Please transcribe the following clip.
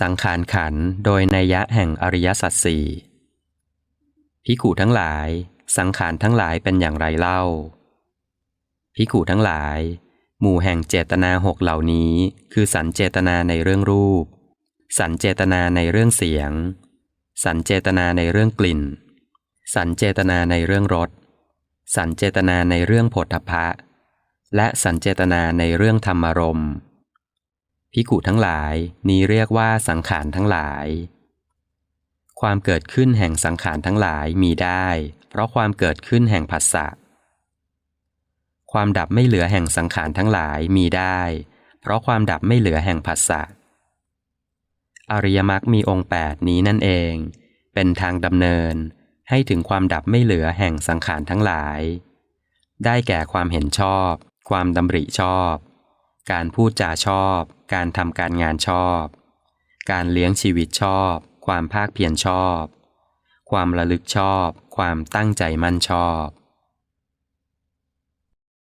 สังขารขันโดยนัยยะแห่งอริยสัจสี่พิขูทั้งหลาย สังขารทั้งหลายเป็นอย่างไรเล่าพิขูทั้งหลาย หมู่แห่งเจตนาหกเหล่านี้ คือสันเจตนาในเรื่องรูป สันเจตนาในเรื่องเสียง สันเจตนาในเรื่องกลิ่น สันเจตนาในเรื่องรสสันเจตนาในเรื่องผลทพะ และสันเจตนาในเรื่องธรรมารมณ์ พิกุทั้งหลายนี้เรียกว่าสังขารทั้งหลาย ความเกิดขึ้นแห่งสังขารทั้งหลายมีได้ เพราะความเกิดขึ้นแห่งผัสสะ ความดับไม่เหลือแห่งสังขารทั้งหลายมีได้ เพราะความดับไม่เหลือแห่งผัสสะ อริยมรรคมีองค์แปดนี้นั่นเอง เป็นทางดำเนินให้ถึงความดับไม่เหลือแห่งสังขารทั้งหลาย ได้แก่ความเห็นชอบ ความดำริชอบ การพูดจาชอบ การทำการงานชอบ การเลี้ยงชีวิตชอบ ความภาคเพียรชอบ ความระลึกชอบ ความตั้งใจมั่นชอบ